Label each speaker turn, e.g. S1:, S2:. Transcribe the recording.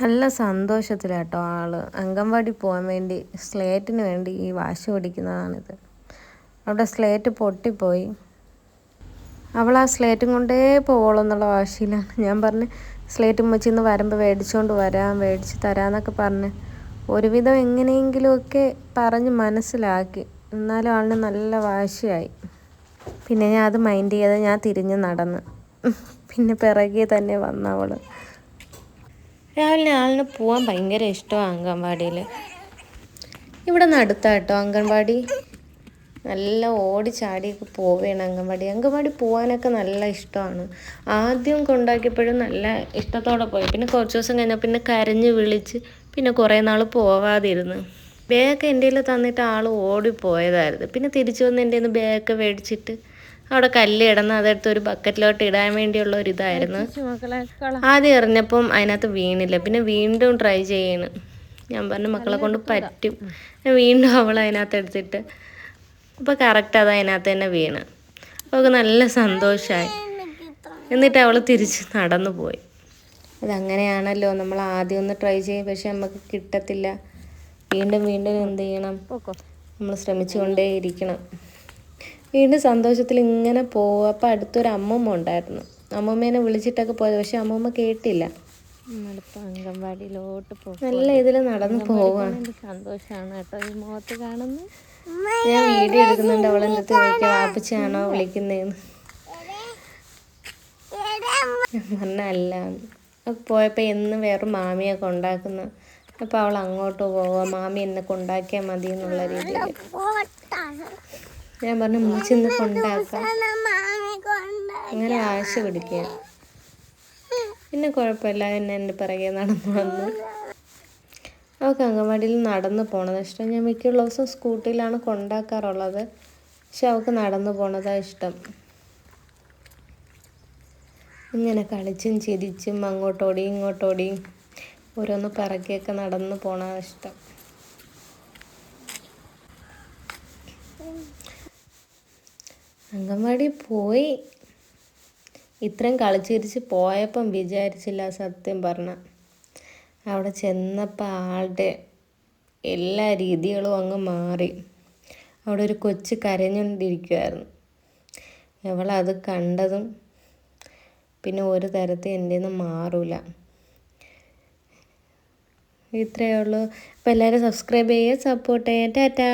S1: നല്ല സന്തോഷത്തിലാട്ടോ ആൾ. അംഗൻവാടി പോകാൻ വേണ്ടി സ്ലേറ്റിന് വേണ്ടി ഈ വാശി പിടിക്കുന്നതാണിത്. അവിടെ സ്ലേറ്റ് പൊട്ടിപ്പോയി. അവൾ ആ സ്ലേറ്റും കൊണ്ടേ പോവുള്ളൂ എന്നുള്ള വാശിയിലാണ്. ഞാൻ പറഞ്ഞ് സ്ലേറ്റ് ഇന്ന് വരുമ്പോൾ മേടിച്ചുകൊണ്ട് വരാം മേടിച്ച് തരാമെന്നൊക്കെ പറഞ്ഞ് ഒരുവിധം എങ്ങനെയെങ്കിലുമൊക്കെ പറഞ്ഞ് മനസ്സിലാക്കി. എന്നാലും ആളിന് നല്ല വാശിയായി. പിന്നെ ഞാൻ അത് മൈൻഡ് ചെയ്യാതെ ഞാൻ തിരിഞ്ഞ് നടന്ന്. പിന്നെ പിറകെ തന്നെ വന്നവൾ രാവിലെ ആളിന് പോകാൻ ഭയങ്കര ഇഷ്ടമാണ് അംഗൻവാടിയിൽ ഇവിടെ നിന്ന് അടുത്താട്ടോ അംഗൻവാടി. നല്ല ഓടി ചാടിയൊക്കെ പോവുകയാണ് അംഗൻവാടി. അംഗൻവാടി പോകാനൊക്കെ നല്ല ഇഷ്ടമാണ്. ആദ്യം കൊണ്ടാക്കിയപ്പോഴും നല്ല ഇഷ്ടത്തോടെ പോയി. പിന്നെ കുറച്ച് ദിവസം കഴിഞ്ഞാൽ പിന്നെ കരഞ്ഞ് വിളിച്ച് പിന്നെ കുറേ നാൾ പോവാതിരുന്നു. ബാഗൊക്കെ എന്റെ തന്നിട്ട് ആൾ ഓടിപ്പോയതായിരുന്നു. പിന്നെ തിരിച്ചു വന്ന് എന്റെ ബാഗൊക്കെ മേടിച്ചിട്ട് അവിടെ കല്ല് കിടന്ന് അതെടുത്ത് ഒരു ബക്കറ്റിലോട്ട് ഇടാൻ വേണ്ടിയുള്ള ഒരു ഇതായിരുന്നു. ആദ്യം എറിഞ്ഞപ്പം അതിനകത്ത് വീണില്ല. പിന്നെ വീണ്ടും ട്രൈ ചെയ്യണം. ഞാൻ പറഞ്ഞു മക്കളെ കൊണ്ട് പറ്റും. വീണ്ടും അവൾ അതിനകത്ത് എടുത്തിട്ട് അപ്പോൾ കറക്റ്റ് അത് അതിനകത്ത് തന്നെ വീണ്. അവൾക്ക് നല്ല സന്തോഷമായി എന്നിട്ട് അവൾ തിരിച്ച് നടന്നു പോയി. അതങ്ങനെയാണല്ലോ നമ്മൾ ആദ്യം ഒന്ന് ട്രൈ ചെയ്യും. പക്ഷെ നമുക്ക് കിട്ടത്തില്ല. വീണ്ടും വീണ്ടും എന്ത് ചെയ്യണം? നമ്മൾ ശ്രമിച്ചുകൊണ്ടേ ഇരിക്കണം വീണ്ടും സന്തോഷത്തിൽ ഇങ്ങനെ പോവുക. അപ്പം അടുത്തൊരു അമ്മമ്മ ഉണ്ടായിരുന്നു. അമ്മമ്മേനെ വിളിച്ചിട്ടൊക്കെ പോയത്. പക്ഷെ അമ്മമ്മ കേട്ടില്ല.
S2: അംഗൻവാടിയിലോട്ട് പോകും
S1: നല്ല ഇതിൽ നടന്നു പോവാണ്.
S2: സന്തോഷമാണ് കേട്ടോ. ഈ മുഖത്ത് കാണുന്നു?
S1: ഞാൻ വീഡിയോ എടുക്കുന്നുണ്ട്. അവളെ അടുത്ത് വിളിക്കുന്നേന്ന്? വാപ്പച്ചാണോ വിളിക്കുന്നതെന്ന് പറഞ്ഞല്ല പോയപ്പോൾ എന്നും വേറെ മാമിയൊക്കെ ഉണ്ടാക്കുന്ന അപ്പോൾ അവൾ അങ്ങോട്ട് പോവാ മാമി എന്നെ കൊണ്ടാക്കിയാൽ മതി എന്നുള്ള രീതിയിൽ ഞാൻ പറഞ്ഞു മൂച്ചിന്ന് കൊണ്ടാക്കാം. അങ്ങനെ ആശ പിടിക്കുക. പിന്നെ കുഴപ്പമില്ല എന്നെ എന്റെ പിറകെ നടന്നു വന്നു. അവൾക്ക് അംഗൻവാടിയിൽ നടന്നു പോണത് ഇഷ്ടം. ഞാൻ മിക്കുള്ള ദിവസം സ്കൂട്ടിയിലാണ് കൊണ്ടാക്കാറുള്ളത്. പക്ഷെ അവൾക്ക് നടന്നു പോണതാണ് ഇഷ്ടം. ഇങ്ങനെ കളിച്ചും ചിരിച്ചും അങ്ങോട്ടോടിയും ഇങ്ങോട്ടോടിയും ഓരോന്ന് പിറക്കിയൊക്കെ നടന്നു പോണതാണ് ഇഷ്ടം. അംഗൻവാടി പോയി. ഇത്രയും കളിച്ചിരിച്ച് പോയപ്പം വിചാരിച്ചില്ല സത്യം പറഞ്ഞ. അവിടെ ചെന്നപ്പോൾ ആളുടെ എല്ലാ രീതികളും അങ്ങ് മാറി. അവിടെ ഒരു കൊച്ച് കരഞ്ഞുകൊണ്ടിരിക്കുമായിരുന്നു അവളത് കണ്ടതും പിന്നെ ഒരു തരത്തിൽ എന്റെ നിന്ന് മാറൂല. ഇത്രയേ ഉള്ളൂ. അപ്പോൾ എല്ലാവരും സബ്സ്ക്രൈബ് ചെയ്യുക സപ്പോർട്ട് ചെയ്യുക. ടാറ്റാ.